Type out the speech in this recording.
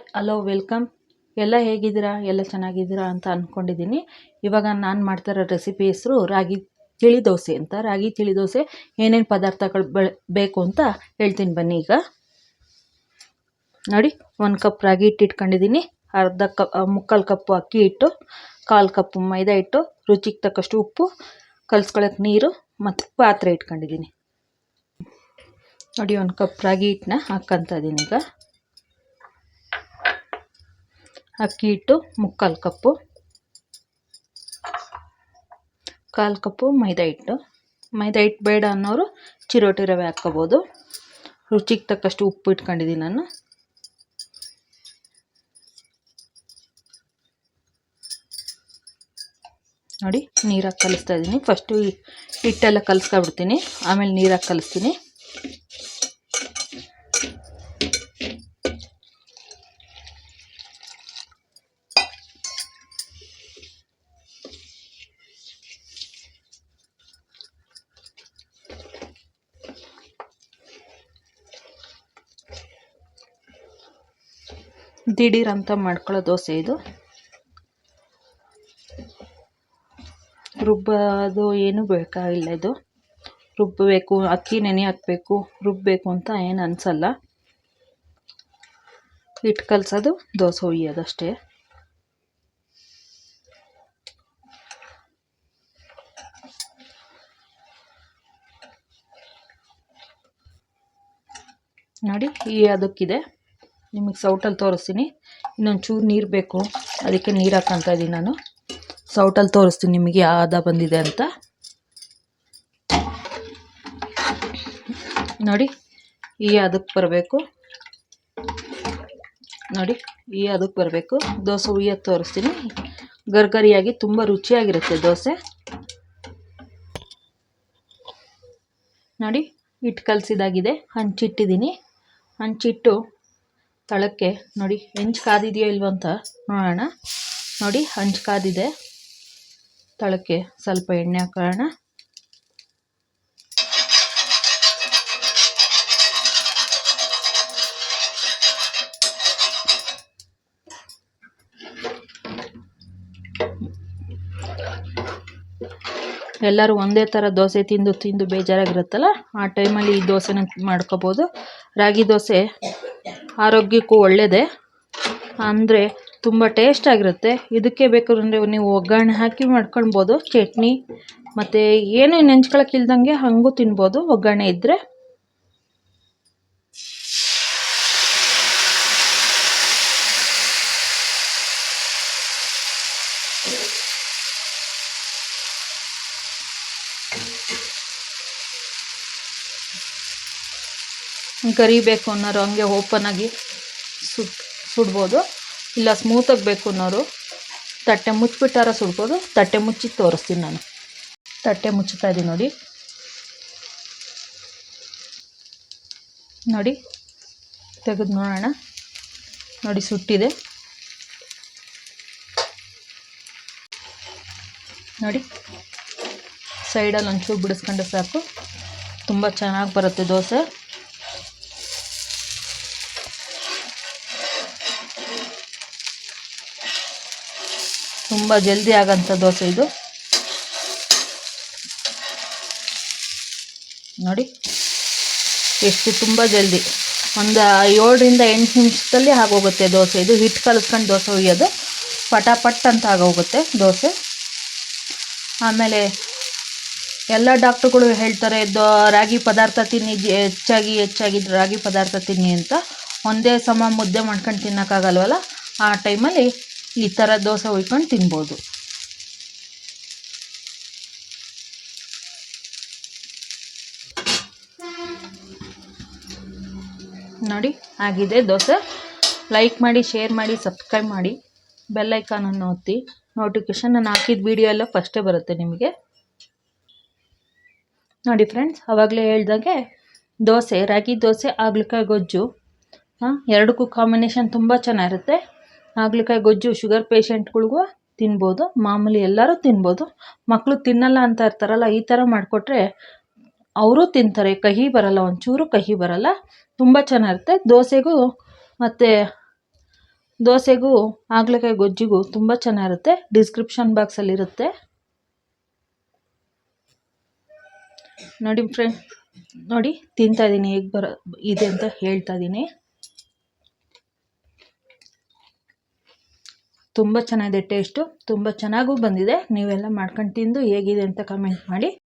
Hi hello, welcome. ಎಲ್ಲ ಹೇಗಿದ್ದೀರಾ? ಎಲ್ಲ ಚೆನ್ನಾಗಿದ್ದೀರಾ ಅಂತ ಅಂದ್ಕೊಂಡಿದ್ದೀನಿ ಇವಾಗ ನಾನು ಮಾಡ್ತಿರೋ ರೆಸಿಪಿ ಹೆಸರು ರಾಗಿ ತಿಳಿ ದೋಸೆ ಅಂತ. ರಾಗಿ ತಿಳಿ ದೋಸೆ ಏನೇನು ಪದಾರ್ಥಗಳು ಬೇಕು ಅಂತ ಹೇಳ್ತೀನಿ ಬನ್ನಿ ಈಗ. ನೋಡಿ, ಒಂದು ಕಪ್ ರಾಗಿ ಹಿಟ್ಟು ಇಟ್ಕೊಂಡಿದ್ದೀನಿ. ಅರ್ಧ ಕಪ್ ಮುಕ್ಕಾಲು ಕಪ್ಪು ಅಕ್ಕಿ ಹಿಟ್ಟು, ಕಾಲು ಕಪ್ಪು ಮೈದಾ ಹಿಟ್ಟು, ರುಚಿಗೆ ತಕ್ಕಷ್ಟು ಉಪ್ಪು ಕಲಿಸ್ಕೊಳಕ್ಕೆ ನೀರು ಮತ್ತು ಪಾತ್ರೆ ಇಟ್ಕೊಂಡಿದ್ದೀನಿ. ನೋಡಿ, ಒಂದು ಕಪ್ ರಾಗಿ ಹಿಟ್ಟನ್ನ ಹಾಕ್ಕೊತ ಇದ್ದೀನಿ ಈಗ. ಅಕ್ಕಿ ಹಿಟ್ಟು, ಮುಕ್ಕಾಲು ಕಪ್ಪು. ಕಾಲು ಕಪ್ಪು ಮೈದಾ ಹಿಟ್ಟು. ಮೈದಾ ಹಿಟ್ಟು ಬೇಡ ಅನ್ನೋರು ಚಿರೋಟಿ ರವೆ ಹಾಕ್ಕೋಬೋದು. ರುಚಿಗೆ ತಕ್ಕಷ್ಟು ಉಪ್ಪು ಇಟ್ಕೊಂಡಿದ್ದೀನಿ ನಾನು. ನೋಡಿ, ನೀರಾಗಿ ಕಲಿಸ್ತಾ ಇದ್ದೀನಿ. ಫಸ್ಟು ಹಿಟ್ಟೆಲ್ಲ ಕಲಿಸ್ಕೊಬಿಡ್ತೀನಿ. ಆಮೇಲೆ ನೀರಾಗಿ ಕಲಿಸ್ತೀನಿ. ದಿಢೀರ್ ಮಾಡ್ಕೊಳ್ಳೋ ದೋಸೆ ಇದು. ರುಬ್ಬೋದು ಏನೂ ಬೇಕಾಗಿಲ್ಲ ಇದು. ರುಬ್ಬಬೇಕು ಅಕ್ಕಿ ನೆನೆ ಹಾಕಬೇಕು ರುಬ್ಬಬೇಕು ಅಂತ ಏನು ಅನಿಸಲ್ಲ. ಹಿಟ್ಟು ಕಲಸೋದು ದೋಸೆ ಹುಯ್ಯೋದಷ್ಟೇ. ನೋಡಿ, ಈ ಅದಕ್ಕಿದೆ. ನಿಮಗೆ ಸೌಟಲ್ಲಿ ತೋರಿಸ್ತೀನಿ. ಇನ್ನೊಂದು ಚೂರು ನೀರು ಬೇಕು. ಅದಕ್ಕೆ ನೀರು ಹಾಕ್ಕೊತ ಇದ್ದೀನಿ ನಾನು. ಸೌಟಲ್ಲಿ ತೋರಿಸ್ತೀನಿ ನಿಮಗೆ ಯಾವ ಹದ ಬಂದಿದೆ ಅಂತ. ನೋಡಿ, ಈ ಅದಕ್ಕೆ ಬರಬೇಕು. ನೋಡಿ, ಈ ಅದಕ್ಕೆ ಬರಬೇಕು. ದೋಸೆ ಉಯ್ಯ ತೋರಿಸ್ತೀನಿ. ಗರ್ಗರಿಯಾಗಿ ತುಂಬ ರುಚಿಯಾಗಿರುತ್ತೆ ದೋಸೆ. ನೋಡಿ, ಹಿಟ್ಟು ಕಲಸಿದಾಗಿದೆ. ಹಂಚಿಟ್ಟಿದ್ದೀನಿ. ಹಂಚಿಟ್ಟು ತಳಕ್ಕೆ ನೋಡಿ, ಹೆಂಚು ಕಾದಿದೆಯೋ ಇಲ್ವೋ ಅಂತ ನೋಡೋಣ. ನೋಡಿ, ಹಂಚು ಕಾದಿದೆ. ತಳಕ್ಕೆ ಸ್ವಲ್ಪ ಎಣ್ಣೆ ಹಾಕೋಣ. ಎಲ್ಲರೂ ಒಂದೇ ಥರ ದೋಸೆ ತಿಂದು ತಿಂದು ಬೇಜಾರಾಗಿರುತ್ತಲ್ಲ, ಆ ಟೈಮಲ್ಲಿ ಈ ದೋಸೆನ ಮಾಡ್ಕೋಬೋದು. ರಾಗಿ ದೋಸೆ ಆರೋಗ್ಯಕ್ಕೂ ಒಳ್ಳೆಯದೇ ಅಂದರೆ ತುಂಬ ಟೇಸ್ಟಾಗಿರುತ್ತೆ ಇದಕ್ಕೆ ಬೇಕಾದ್ರೆ ನೀವು ಒಗ್ಗರಣೆ ಹಾಕಿ ಮಾಡ್ಕೊಳ್ಬೋದು, ಚಟ್ನಿ. ಮತ್ತು ಏನೂ ನೆಂಚ್ಕೊಳ್ಳೋಕ್ಕಿಲ್ದಂಗೆ ಹಾಗೂ ತಿನ್ಬೋದು, ಒಗ್ಗರಣೆ ಇದ್ದರೆ ಗರಿಬೇಕು ಅನ್ನೋರು ಹಂಗೆ ಓಪನಾಗಿ ಸುಟ್, ಸುಡ್ಬೋದು. ಇಲ್ಲ ಸ್ಮೂತಾಗಿ ಬೇಕು ಅನ್ನೋರು ತಟ್ಟೆ ಮುಚ್ಚಿಬಿಟ್ಟಾರ ಸುಡ್ಬೋದು. ತಟ್ಟೆ ಮುಚ್ಚಿ ತೋರಿಸ್ತೀನಿ ನಾನು. ತಟ್ಟೆ ಮುಚ್ಚುತ್ತಾ ಇದ್ದೀನಿ ನೋಡಿ. ನೋಡಿ, ತೆಗೆದು ನೋಡೋಣ. ನೋಡಿ ಸುಟ್ಟಿದೆ. ನೋಡಿ ಸೈಡಲ್ಲಿ ಒಂಚೂರು ಬಿಡಿಸ್ಕೊಂಡ್ರೆ ಸಾಕು. ತುಂಬ ಚೆನ್ನಾಗಿ ಬರುತ್ತೆ ದೋಸೆ. ತುಂಬ ಜಲ್ದಿ ಆಗೋಂಥ ದೋಸೆ ಇದು. ನೋಡಿ, ಎಷ್ಟು ತುಂಬ ಜಲ್ದಿ. ಒಂದು ಏಳರಿಂದ ಎಂಟು ನಿಮಿಷದಲ್ಲಿ ಆಗೋಗುತ್ತೆ ದೋಸೆ ಇದು. ಹಿಟ್ಟು ಕಲಿಸ್ಕೊಂಡು ದೋಸೆ ಹುಯ್ಯೋದು. ಪಟಾಪಟ್ ಅಂತ ಆಗೋಗುತ್ತೆ ದೋಸೆ. ಆಮೇಲೆ ಎಲ್ಲ ಡಾಕ್ಟ್ರುಗಳು ಹೇಳ್ತಾರೆ, ದೋ, ರಾಗಿ ಪದಾರ್ಥ ತಿನ್ನಿ ಹೆಚ್ಚಾಗಿ ಹೆಚ್ಚಾಗಿ ರಾಗಿ ಪದಾರ್ಥ ತಿನ್ನಿ ಅಂತ. ಒಂದೇ ಸಮ ಮುದ್ದೆ ಮಾಡ್ಕೊಂಡು ತಿನ್ನೋಕ್ಕಾಗಲ್ವಲ್ಲ? ಆ ಟೈಮಲ್ಲಿ ಈ ಥರ ದೋಸೆ ಹುಯ್ಕೊಂಡು ತಿನ್ಬೋದು. ನೋಡಿ, ಆಗಿದೆ ದೋಸೆ. ಲೈಕ್ ಮಾಡಿ ಶೇರ್ ಮಾಡಿ ಸಬ್ಸ್ಕ್ರೈಬ್ ಮಾಡಿ ಬೆಲ್ಲೈಕಾನನ್ನು ಒತ್ತಿ ನೋಟಿಫಿಕೇಶನ್ ನಾನು ಹಾಕಿದ ವಿಡಿಯೋ ಎಲ್ಲ ಫಸ್ಟೇ ಬರುತ್ತೆ ನಿಮಗೆ. ನೋಡಿ ಫ್ರೆಂಡ್ಸ್ ಆವಾಗಲೇ ಹೇಳ್ದಾಗೆ ದೋಸೆ, ರಾಗಿ ದೋಸೆ ಆಗ್ಲಿಕಾಯಿ ಗೊಜ್ಜು, ಹಾಂ, ಎರಡಕ್ಕೂ ಕಾಂಬಿನೇಷನ್ ತುಂಬ ಚೆನ್ನಾಗಿರುತ್ತೆ. ಹಾಗಲಕಾಯಿ, ಗೊಜ್ಜು, ಶುಗರ್ ಪೇಷೆಂಟ್ಗಳಿಗೂ ತಿನ್ಬೋದು. ಮಾಮೂಲಿ ಎಲ್ಲರೂ ತಿನ್ಬೋದು. ಮಕ್ಕಳು ತಿನ್ನಲ್ಲ ಅಂತ ಇರ್ತಾರಲ್ಲ, ಈ ಥರ ಮಾಡಿಕೊಟ್ರೆ ಅವರು ತಿಂತಾರೆ. ಕಹಿ ಬರಲ್ಲ, ಒಂಚೂರು ಕಹಿ ಬರಲ್ಲ. ತುಂಬ ಚೆನ್ನಾಗಿರುತ್ತೆ. ದೋಸೆಗೂ ಮತ್ತು ದೋಸೆಗೂ ಹಾಗಲಕಾಯಿ, ಗೊಜ್ಜಿಗೂ ತುಂಬ ಚೆನ್ನಾಗಿರುತ್ತೆ. ಡಿಸ್ಕ್ರಿಪ್ಷನ್ ಬಾಕ್ಸಲ್ಲಿರುತ್ತೆ ನೋಡಿ ಫ್ರೆಂಡ್, ನೋಡಿ ತಿಂತಾ ಇದ್ದೀನಿ, ಹೇಗೆ ಬರ, ಇದೆ ಅಂತ ಹೇಳ್ತಾ ಇದ್ದೀನಿ. ತುಂಬ ಚೆನ್ನಾಗಿದೆ ಟೇಸ್ಟು ತುಂಬ ಚೆನ್ನಾಗೂ ಬಂದಿದೆ. ನೀವೆಲ್ಲ ಮಾಡ್ಕೊಂಡು ತಿಂದು ಹೇಗಿದೆ ಅಂತ ಕಮೆಂಟ್ ಮಾಡಿ.